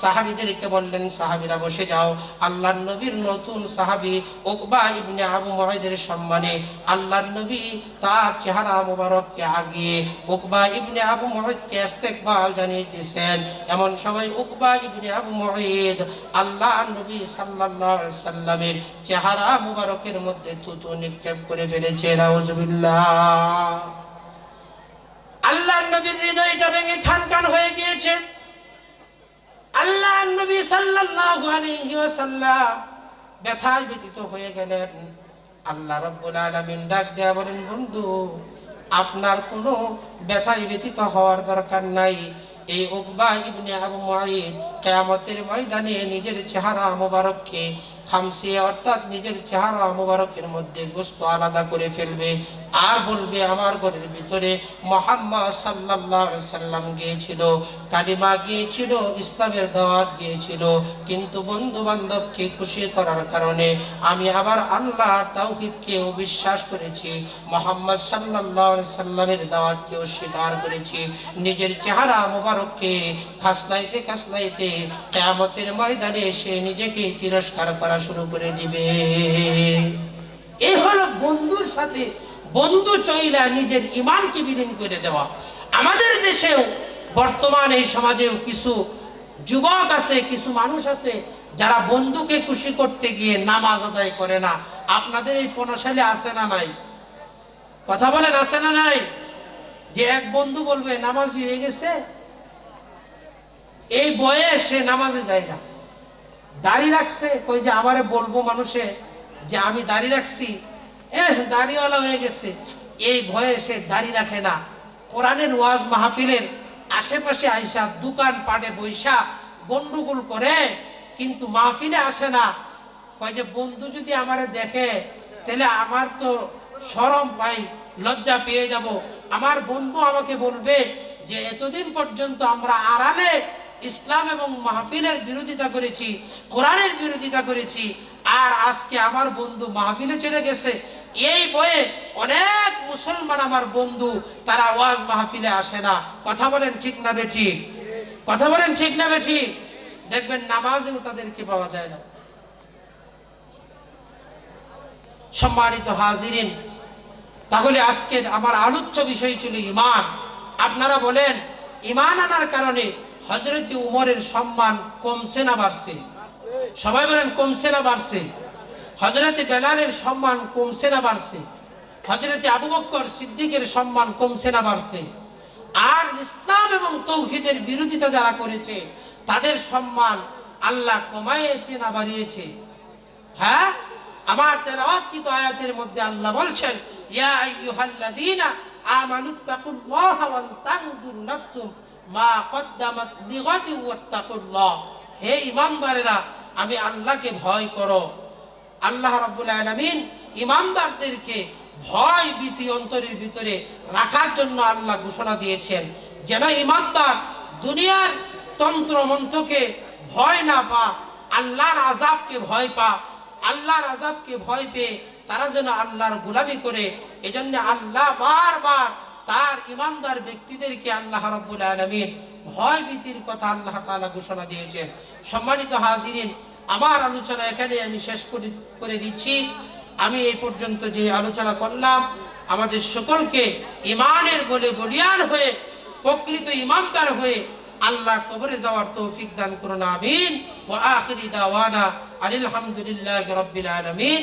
সাহাবিদেরকে বললেন, সাহাবিরা বসে যাও। আল্লাহর নবীর নতুন সাহাবি উকবা ইবনে আবু সম্মানে। আল্লাহর নবী তার চেহারা মোবারককে আগিয়ে উকবা ইবনে আবু মুআইদকে ইস্তেকবাল জানিয়েছেন। এমন সময় ইবনে আবু মুআইদ আল্লাহর নবী সাল্লাল্লাহু আলাইহি সাল্লামের চেহারা মোবারকের মধ্যে থুতু নিক্ষেপ করে ফেলেছে। নাউজুবিল্লাহ। আল্লাহর নবীর হৃদয়টা ভেঙে খান খান হয়ে গিয়েছে। আল্লাহ নবী সাল্লাল্লাহু আলাইহি ওয়াসাল্লাম ব্যথায় ব্যতীত হয়ে গেলেন। আল্লাহ রাব্বুল আলামিন ডাক দেয়া বলেন, বন্ধু, আপনার কোনো ব্যথায় ব্যতীত হওয়ার দরকার নাই। এই উকবা ইবনে আবু মুআইদ কিয়ামতের ময়দানে নিজের চেহারা মোবারককে খামসিয়ে অর্থাৎ নিজের চেহারা মোবারকের মধ্যে গোস্ত আলাদা করে ফেলবে। আর বলবে, আমার ঘরের ভিতরে মোহাম্মদ আলাইহি সাল্লাম গিয়েছিল, কালিমা গিয়েছিল, ইসলামের দাওয়াত গিয়েছিল। কিন্তু বন্ধু বান্ধবকে খুশি করার কারণে আমি আবার আল্লাহ তাওহীদকে বিশ্বাস করেছি, মোহাম্মদ আলাইহি সাল্লামের দাওয়াতকে স্বীকার করেছি। নিজের চেহারা মোবারককে খাসলাইতে খাসলাইতে কিয়ামতের ময়দানে এসে নিজেকে তিরস্কার করা শুরু করে দিবে। এই হলো বন্ধুর সাথে বন্ধু চইলা নিজের ইমানকে বিলীন করে দেওয়া। আমাদের দেশেও, বর্তমান এই সমাজেও কিছু যুবক আছে, কিছু মানুষ আছে, যারা বন্ধুকে খুশি করতে গিয়ে নামাজ আদায় করে না। আপনাদের এই পণশালী আছে না নাই? কথা বলেন, আছে না নাই? যে এক বন্ধু বলবে, নামাজ হয়ে গেছে? এই বয়সে সে নামাজে যায় না। দাড়ি রাখছে, কই যে আমারে বলব মানুষে যে আমি দাড়ি রাখছি দাড়িওয়ালা হয়ে গেছে। এই ভয়ে সে দাড়ি রাখে না। কোরআনের ওয়াজ মাহফিলের আশেপাশে আইসা দোকান পাটে বৈশা গন্ডগোল করে, কিন্তু মাহফিলে আসে না। কয় যে, বন্ধু যদি আমারে দেখে, তাহলে আমার তো শরম পাই লজ্জা পেয়ে যাব। আমার বন্ধু আমাকে বলবে যে, এতদিন পর্যন্ত আমরা আড়ালে ইসলাম এবং মাহফিলের বিরোধিতা করেছি, কোরআনের বিরোধিতা করেছি, আর আজকে আমার বন্ধু মাহফিলে চলে গেছে। এই বয়ে অনেক মুসলমান আমার বন্ধু, তারা ওয়াজ মাহফিলে আসে না। কথা বলেন ঠিক না বেঠি কথা বলেন ঠিক না বেঠি দেখবেন নামাজেও তাদেরকে পাওয়া যায় না। সম্মানিত হাজিরিন, তাহলে আজকে আমার আলোচ্য বিষয় ছিল ইমান। আপনারা বলেন, ইমান আনার কারণে হজরত উমরের সম্মান কমছে না বাড়ছে? সবাই বলেন, কমছে না বাড়ছে? হজরত বেলালের সম্মান কমছে না বাড়ছে? হজরত আবু বক্কর সিদ্দিকের সম্মান কমছে না বাড়ছে? আর ইসলাম এবং তৌহিদের বিরোধিতা যারা করেছে, তাদের সম্মান আল্লাহ কমাইয়েছে না বাড়িয়েছে? হ্যাঁ? আমার তেলাওয়াতকৃত আয়াতের মধ্যে আল্লাহ বলছেন, ইয়া আইয়ুহাল্লাযীনা আমানুত্তাকুল্লাহ ওয়া তানজুর নাফসুম মা কদ্দামাত লিগাদিন ওয়াত্তাকুল্লাহ। হে ঈমানদারেরা আমি আল্লাহকে ভয় করো। আল্লাহ রাব্বুল আলামিন ঈমানদারদেরকে ভয় ভীতি অন্তরের ভিতরে রাখার জন্য আল্লাহ ঘোষণা দিয়েছেন যেন ইমানদার দুনিয়ার তন্ত্র মন্ত্রকে ভয় না পা আল্লাহর আজাবকে ভয় পা আল্লাহর আজাবকে ভয় পেয়ে তারা যেন আল্লাহর গোলামি করে, এজন্য আল্লাহ বারবার তার ইমানদার ব্যক্তিদেরকে আল্লাহ রাব্বুল আলামিন ভয় ভীতির কথা আল্লাহ তালা ঘোষণা দিয়েছেন। সম্মানিত হাজিরিন, আমার আলোচনা এখানে আমি শেষ করে দিচ্ছি। আমি এই পর্যন্ত যে আলোচনা করলাম, আমাদের সকলকে ইমানের বলে বলিয়ান হয়ে, প্রকৃত ইমানদার হয়ে আল্লাহ কবরে যাওয়ার তৌফিক দান করুন, আমিন। ওয়া আখিরি দাওয়ানা আনিল হামদুলিল্লাহি রাব্বিল আলামিন।